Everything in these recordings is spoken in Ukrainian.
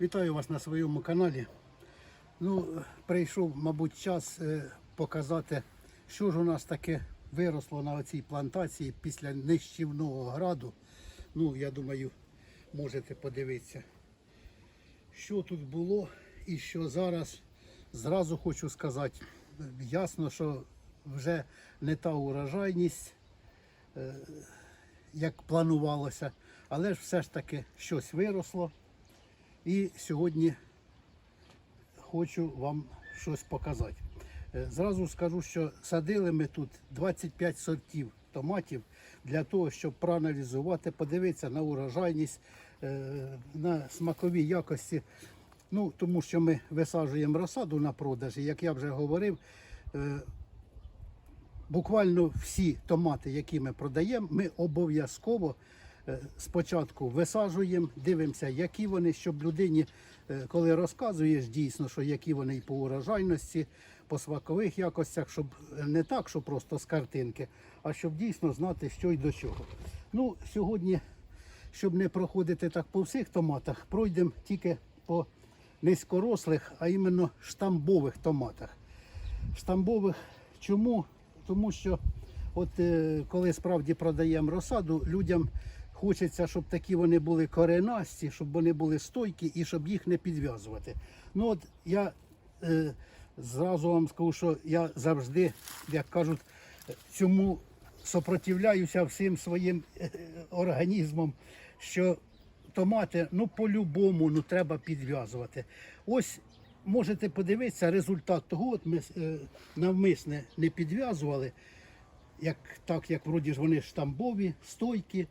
Вітаю вас на своєму каналі. Ну, прийшов, мабуть, час е, показати, що ж у нас таке виросло на цій плантації після нищівного граду. Ну, я думаю, можете подивитися, що тут було і що зараз. Зразу хочу сказати, ясно, що вже не та урожайність, е, як планувалося, але ж все ж таки щось виросло. І сьогодні хочу вам щось показати. Е, Зразу скажу, що садили ми тут 25 сортів томатів для того, щоб проаналізувати, подивитися на урожайність, е, на смакові якості. Ну, тому що ми висаджуємо розсаду на продажі, як я вже говорив, е, буквально всі томати, які ми продаємо, ми обов'язково спочатку висаджуємо, дивимося, які вони, щоб людині, е, коли розказуєш дійсно, що які вони і по урожайності, по смакових якостях, щоб не так, що просто з картинки, а щоб дійсно знати, що й до чого. Ну, сьогодні, щоб не проходити так по всіх томатах, пройдемо тільки по низькорослих, а іменно штамбових томатах штамбових. Чому? Тому що от е, коли справді продаємо розсаду, людям хочеться, щоб такі вони були коренасті, щоб вони були стойкі і щоб їх не підв'язувати. Ну от я е, зразу вам скажу, що я завжди, як кажуть, цьому сопротивляюся всім своїм е, організмом, що томати, ну по-любому ну, треба підв'язувати. Ось можете подивитися результат того, от ми е, навмисне не підв'язували, як, так як вроді ж вони штамбові, стойкі.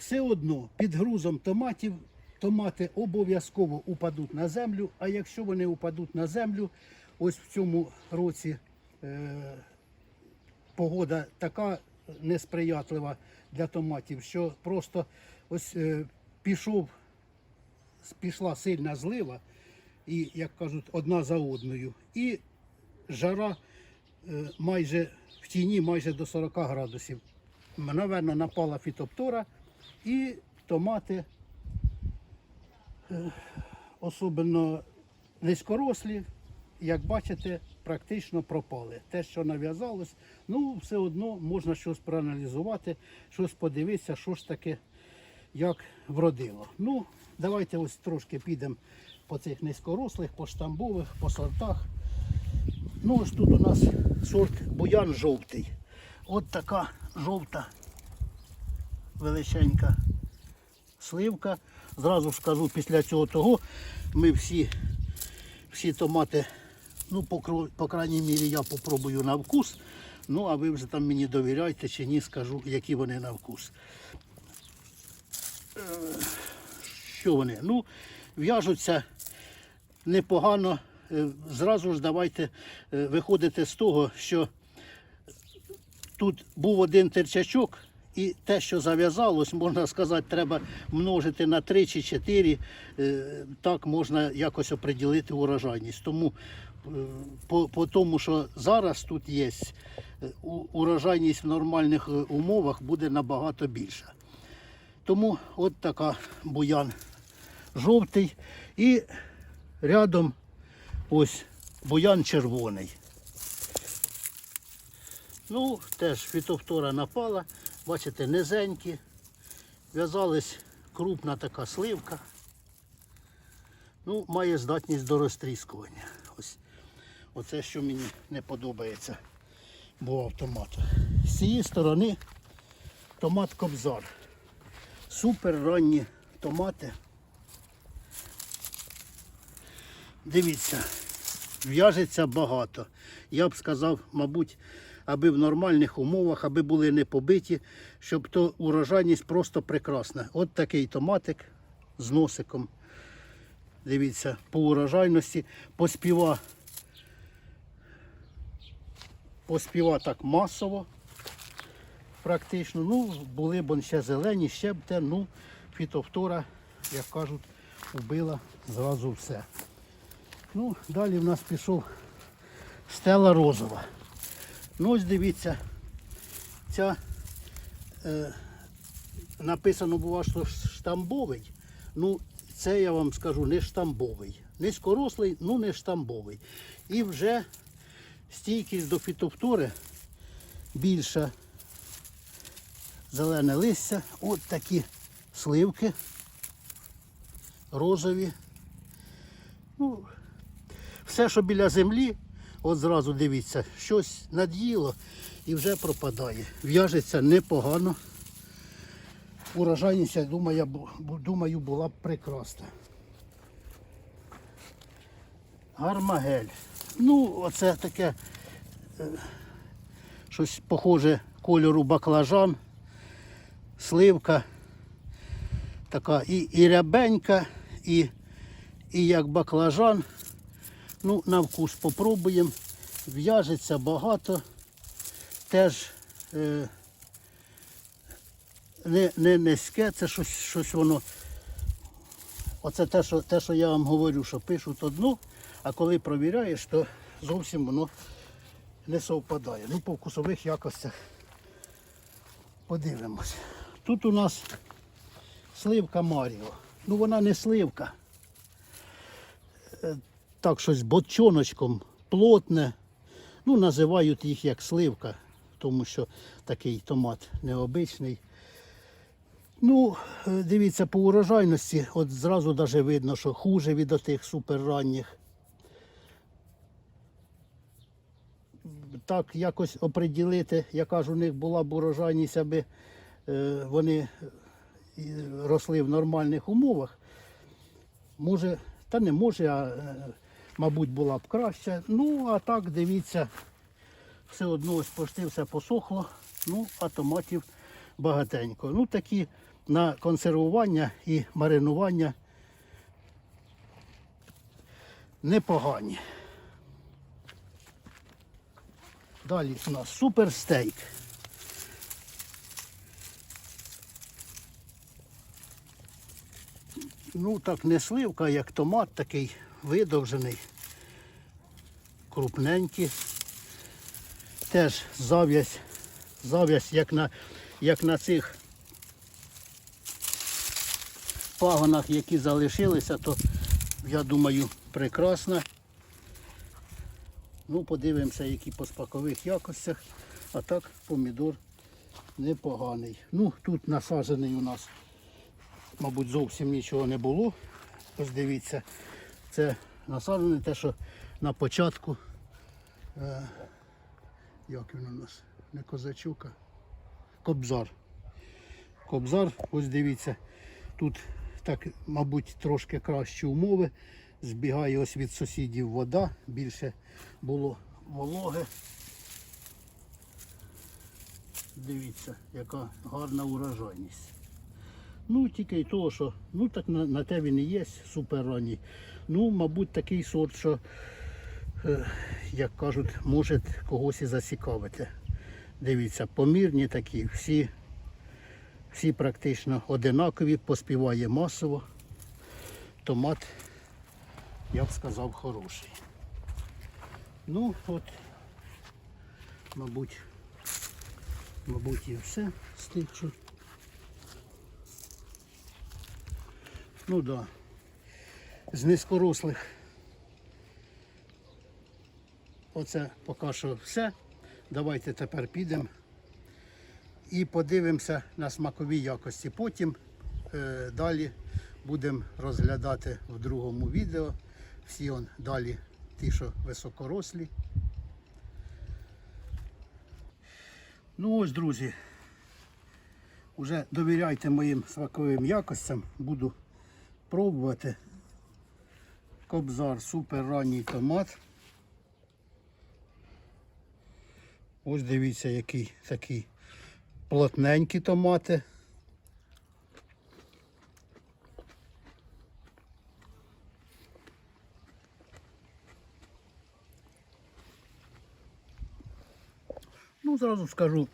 Все одно під грузом томатів томати обов'язково упадуть на землю, а якщо вони упадуть на землю, ось в цьому році е, погода така несприятлива для томатів, що просто ось е, пішов, пішла сильна злива, і, як кажуть, одна за одною. І жара е, майже в тіні майже до 40 градусів. Наверно, напала фітоптора і томати, е, особливо низькорослі, як бачите, практично пропали. Те, що нав'язалось, ну все одно можна щось проаналізувати, щось подивитися, що ж таке, як вродило. Ну, давайте ось трошки підемо по цих низькорослих, по штамбових, по сортах. Ну, ось тут у нас сорт буян жовтий. От така жовта величенька сливка. Зразу ж кажу, після цього того ми всі, всі томати, ну, по, по крайній мірі, я попробую на вкус. Ну, а ви вже там мені довіряйте чи ні, скажу, які вони на вкус. Е, Що вони? Ну, в'яжуться непогано. Е, Зразу ж давайте е, виходити з того, що тут був один терчачок, і те, що зав'язалось, можна сказати, треба множити на 3 чи 4. Е, Так можна якось оприділити урожайність. Тому е, по, по тому, що зараз тут є, е, урожайність в нормальних умовах буде набагато більша. Тому от така буян жовтий. І рядом ось буян червоний. Ну, теж фітофтора напала, бачите, низенькі. В'язалась крупна така сливка. Ну, має здатність до розтріскування. Ось. Оце, що мені не подобається, бував томат. З цієї сторони томат кобзар. Супер ранні томати. Дивіться, в'яжеться багато. Я б сказав, мабуть, аби в нормальних умовах, аби були не побиті, щоб то урожайність просто прекрасна. От такий томатик з носиком. Дивіться, по урожайності поспіва. Поспіва так масово, практично. Ну, були б ще зелені, ще б те, ну, фітофтора, як кажуть, убила зразу все. Ну, далі в нас пішов стела розова. Ну, ось дивіться, ця е, написано було, що штамбовий. Ну, це я вам скажу не штамбовий. Низькорослий, ну не штамбовий. І вже стійкість до фітофтори більша. Зелене листя, от такі сливки розові. Ну, все, що біля землі, от зразу дивіться, щось над'їло і вже пропадає. В'яжеться непогано. Урожайність, я думаю, бу- бу- думаю, була б прекрасна. Гармагель. Ну, оце таке е, щось похоже кольору баклажан, сливка. Така і, і рябенька, і, і як баклажан. Ну, на вкус попробуємо. В'яжеться багато. Теж е, не, не низьке, це щось, щось воно. Оце те що, те, що я вам говорю, що пишуть одну, а коли провіряєш, то зовсім воно не совпадає. Ну, по вкусових якостях подивимось. Тут у нас сливка Маріо. Ну вона не сливка. Е, Так щось бочоночком плотне. Ну, називають їх як сливка, тому що такий томат необичний. Ну, е, дивіться, по урожайності, от зразу даже видно, що хуже від отих суперранніх. Так якось оприділити, яка ж у них була б урожайність, аби е, вони росли в нормальних умовах. Може, та не може, а е, мабуть була б краще. Ну, а так, дивіться, все одно ось почти все посохло. Ну, а томатів багатенько. Ну, такі на консервування і маринування непогані. Далі у нас суперстейк. Ну так не сливка, як томат такий видовжений, крупненький. Теж зав'язь, зав'язь, як на, як на цих пагонах, які залишилися, то я думаю прекрасна. Ну, подивимося, які по спакових якостях. А так помідор непоганий. Ну, тут насаджений у нас мабуть, зовсім нічого не було. Ось дивіться, це насаджене те, що на початку, е, як він у нас, не козачука, кобзар. Кобзар, ось дивіться, тут так, мабуть, трошки кращі умови. Збігає ось від сусідів вода, більше було вологи. Дивіться, яка гарна урожайність. Ну, тільки й того, що ну так на, на те він і є супер ранній. Ну, мабуть, такий сорт, що, е, як кажуть, може когось і зацікавити. Дивіться, помірні такі, всі, всі практично одинакові, поспіває масово. Томат, я б сказав, хороший. Ну, от, мабуть, мабуть, і все що Ну да. З низькорослих. Оце поки що все. Давайте тепер підемо і подивимося на смакові якості. Потім е, далі будемо розглядати в другому відео. Всі он далі ті, що високорослі. Ну ось, друзі, вже довіряйте моїм смаковим якостям. Буду пробувати. Кобзар, супер ранній томат. Ось дивіться, який такий плотненькі томати. Ну, зразу скажу,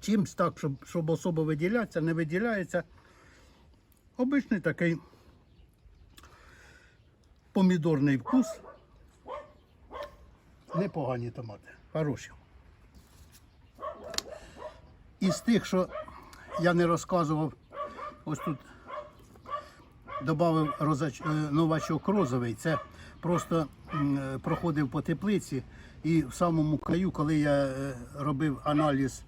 чимсь так, щоб, щоб особо виділятися, не виділяється. Обичний такий помідорний вкус. Непогані томати, хороші. Із тих, що я не розказував, ось тут додав розач... е, новачок розовий. Це просто е, проходив по теплиці. І в самому краю, коли я е, робив аналіз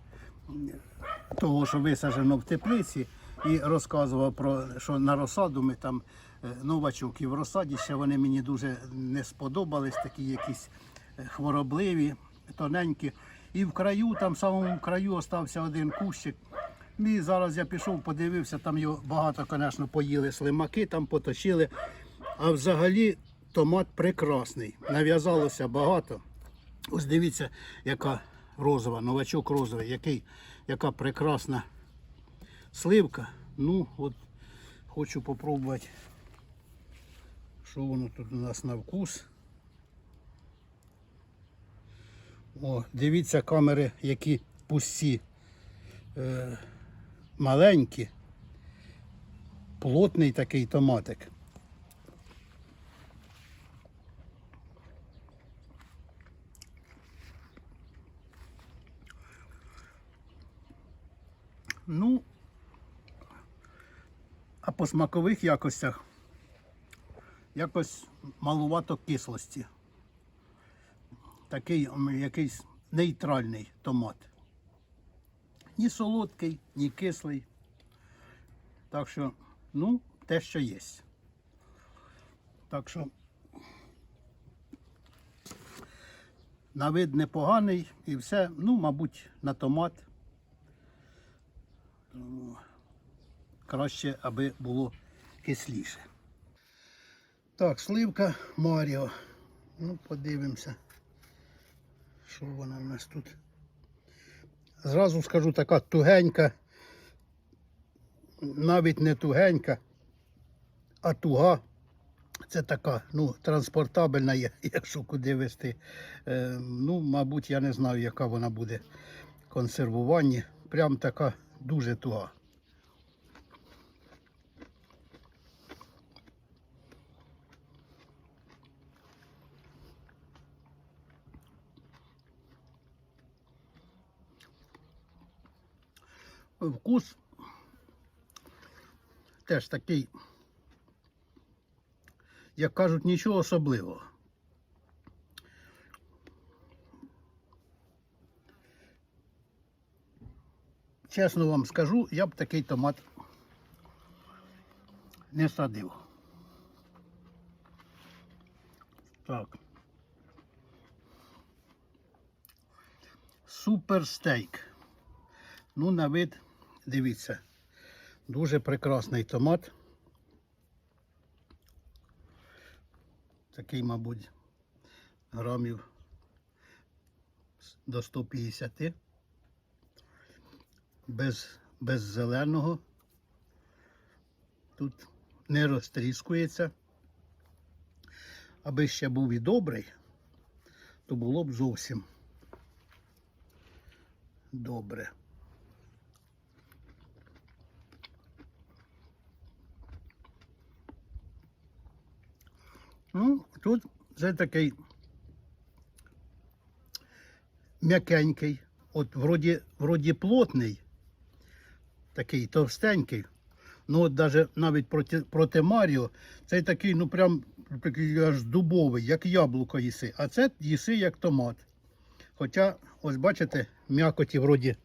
того, що висаджено в теплиці, і розказував про що на розсаду ми там новачок і в розсаді ще вони мені дуже не сподобались, такі якісь е, хворобливі, тоненькі. І в краю, там в самому краю остався один кущик. І зараз я пішов, подивився, там його багато, звісно, поїли слимаки, там поточили. А взагалі томат прекрасний. Нав'язалося багато. Ось дивіться, яка розова, новачок розовий, який, яка прекрасна сливка. Ну, от хочу попробувати, що воно тут у нас на вкус. О, дивіться камери, які пусті, е, маленькі, плотний такий томатик. Ну, а по смакових якостях якось малувато кислості. Такий якийсь нейтральний томат. Ні солодкий, ні кислий. Так що, ну, те, що є. Так що на вид непоганий і все, ну, мабуть, на томат. краще, аби було кисліше. Так, сливка Маріо. Ну, подивимося, що вона в нас тут. Зразу скажу така тугенька, навіть не тугенька, а туга. Це така, ну, транспортабельна, якщо куди вести. Е, ну, мабуть, я не знаю, яка вона буде в консервуванні. Прям така дуже туга. Вкус теж такий, як кажуть, нічого особливого. Чесно вам скажу, я б такий томат не садив. Так. Суперстейк. Ну, на вид, дивіться, дуже прекрасний томат. Такий, мабуть, грамів до 150. Без, без зеленого. Тут не розтріскується. Аби ще був і добрий, то було б зовсім добре. Ну, тут це такий м'якенький, от вроді, вроді плотний, такий товстенький. Ну от даже навіть проти, проти Маріо, цей такий, ну прям такий аж дубовий, як яблуко їси. А це їси як томат. Хоча, ось бачите, м'якоті вроді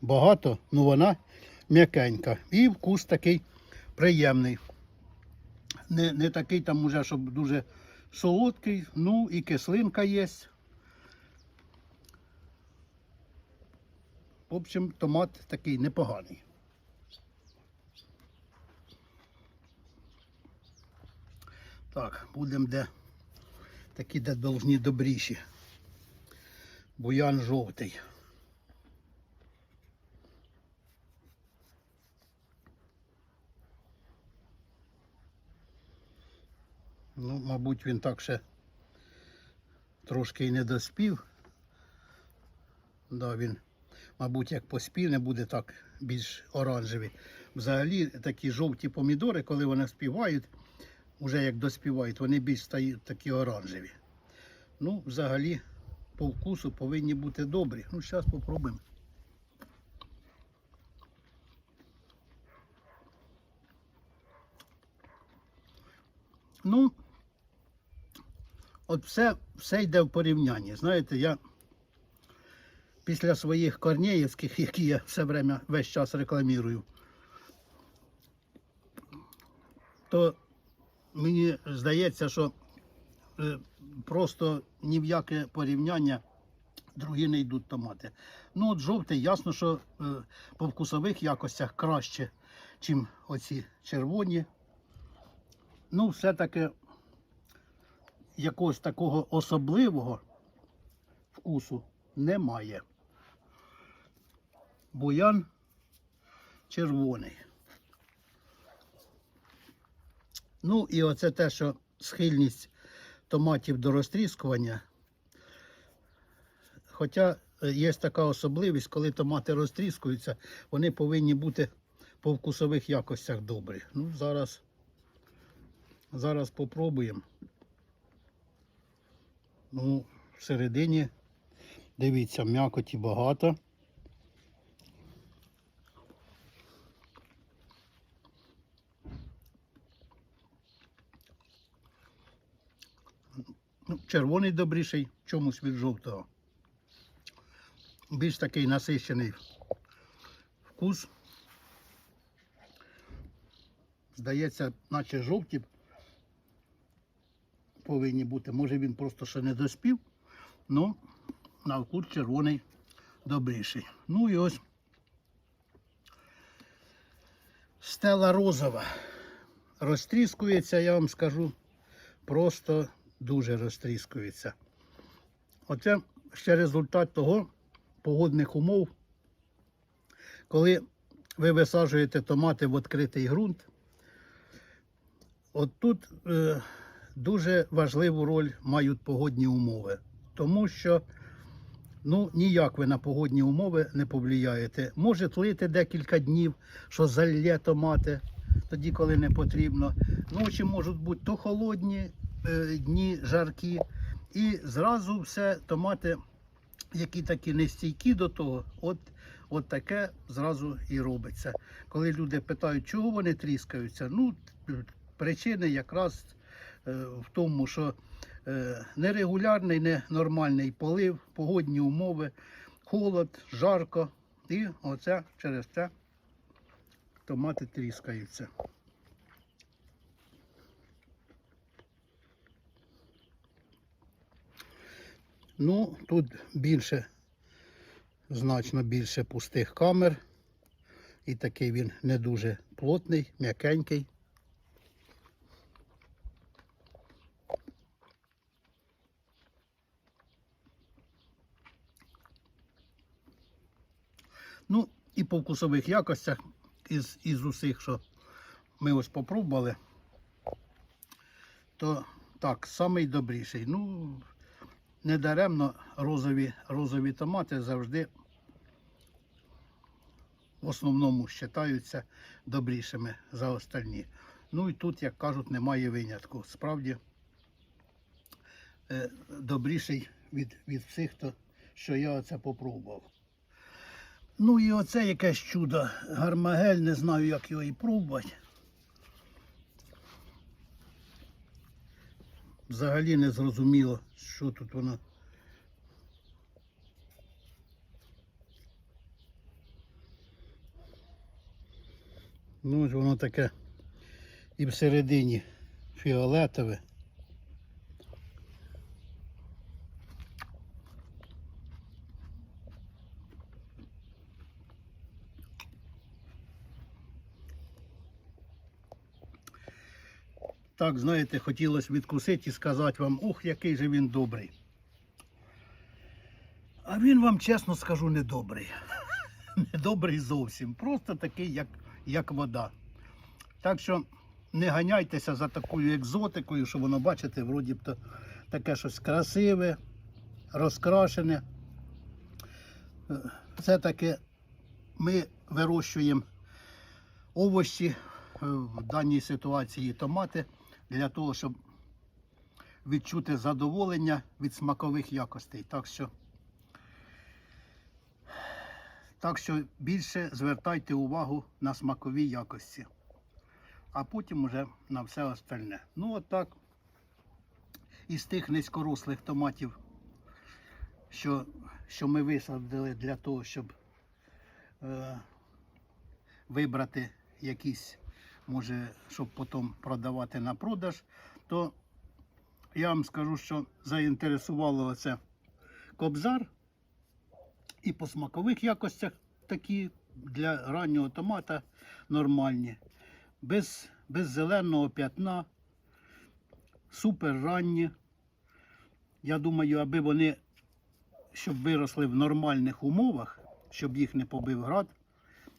багато, ну вона м'якенька. І вкус такий приємний не, не такий там уже, щоб дуже солодкий, ну і кислинка є. В общем, томат такий непоганий. Так, будемо де такі, де должні добріші. Буян жовтий. Ну, мабуть, він так ще трошки і не доспів. Да, він, мабуть, як поспіне, буде так більш оранжевий. Взагалі такі жовті помідори, коли вони співають, вже як доспівають, вони більш стають такі оранжеві. Ну, взагалі, по вкусу повинні бути добрі. Ну, зараз спробуємо. Ну, от все, все йде в порівнянні. Знаєте, я після своїх корнеївських, які я все время весь час рекламірую, то мені здається, що е, просто ні в яке порівняння другі не йдуть томати. Ну, от жовтий, ясно, що е, по вкусових якостях краще, ніж оці червоні. Ну, все-таки якогось такого особливого вкусу немає. Буян червоний. Ну і оце те, що схильність томатів до розтріскування. Хоча е, є така особливість, коли томати розтріскуються, вони повинні бути по вкусових якостях добрі. Ну, зараз, зараз попробуємо. Ну, всередині, дивіться, м'якоті багато. Ну, червоний добріший чомусь від жовтого. Більш такий насищений вкус. Здається, наче жовті повинні бути. Може він просто ще не доспів, але на вкус червоний добріший. Ну і ось стела розова. Розтріскується, я вам скажу, просто дуже розтріскується. Оце ще результат того погодних умов, коли ви висаджуєте томати в відкритий ґрунт. От тут е, дуже важливу роль мають погодні умови, тому що ну, ніяк ви на погодні умови не повлияєте. Може тлити декілька днів, що зальє томати, тоді, коли не потрібно. Ночі можуть бути то холодні е, дні, жаркі, і зразу все томати, які такі нестійкі до того, от, от таке зразу і робиться. Коли люди питають, чого вони тріскаються, ну причини якраз в тому, що е, нерегулярний, ненормальний полив, погодні умови, холод, жарко. І оце через це томати тріскаються. Ну, тут більше, значно більше пустих камер. І такий він не дуже плотний, м'якенький. Ну, і по вкусових якостях із, із усіх, що ми ось попробували, то так, самий добріший. Ну, недаремно розові, розові томати завжди в основному вважаються добрішими за остальні. Ну і тут, як кажуть, немає винятку. Справді е, добріший від, від всіх, то, що я оце попробував. Ну і оце якесь чудо. Гармагель, не знаю, як його і пробувати. Взагалі не зрозуміло, що тут воно. Ну, воно таке і всередині фіолетове. Так, знаєте, хотілося відкусити і сказати вам, ух, який же він добрий. А він вам, чесно скажу, не добрий. Не добрий зовсім. Просто такий, як, як вода. Так що не ганяйтеся за такою екзотикою, що воно, бачите, вроді б то таке щось красиве, розкрашене. Все-таки ми вирощуємо овочі, е, в даній ситуації томати, для того, щоб відчути задоволення від смакових якостей. Так що, так що більше звертайте увагу на смакові якості. а потім уже на все остальне. Ну, от так. Із тих низькорослих томатів, що, що ми висадили для того, щоб е, вибрати якісь, може, щоб потім продавати на продаж, то я вам скажу, що заінтересувало це кобзар і по смакових якостях такі для раннього томата нормальні. Без, без зеленого п'ятна, супер ранні. Я думаю, аби вони щоб виросли в нормальних умовах, щоб їх не побив град,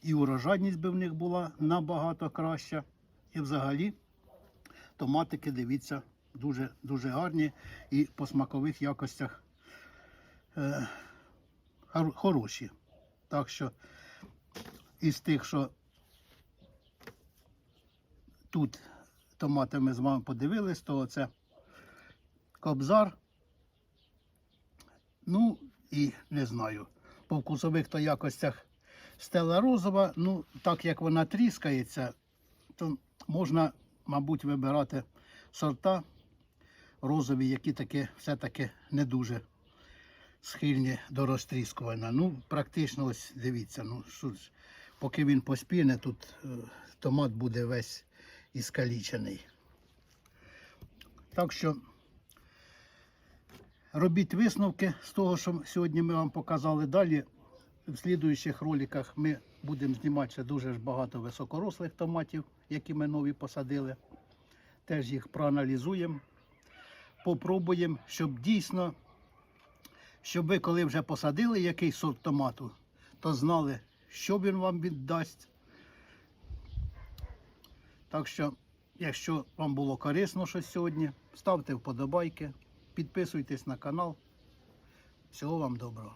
і урожайність би в них була набагато краща. І взагалі томатики, дивіться, дуже, дуже гарні і по смакових якостях е, хороші. Так що із тих, що тут томати ми з вами подивились, то це кобзар. Ну і не знаю. По вкусових то якостях стела розова, ну так як вона тріскається, то можна, мабуть, вибирати сорта розові, які таки все-таки не дуже схильні до розтріскування. Ну, практично ось дивіться, ну що поки він поспіне, тут е, томат буде весь іскалічений. Так що робіть висновки з того, що сьогодні ми вам показали. Далі в слідуючих роликах ми будемо знімати ще дуже багато високорослих томатів, які ми нові посадили. Теж їх проаналізуємо, попробуємо, щоб дійсно, щоб ви, коли вже посадили якийсь сорт томату, то знали, що він вам віддасть. Так що, якщо вам було корисно щось сьогодні, ставте вподобайки, підписуйтесь на канал. Всього вам доброго.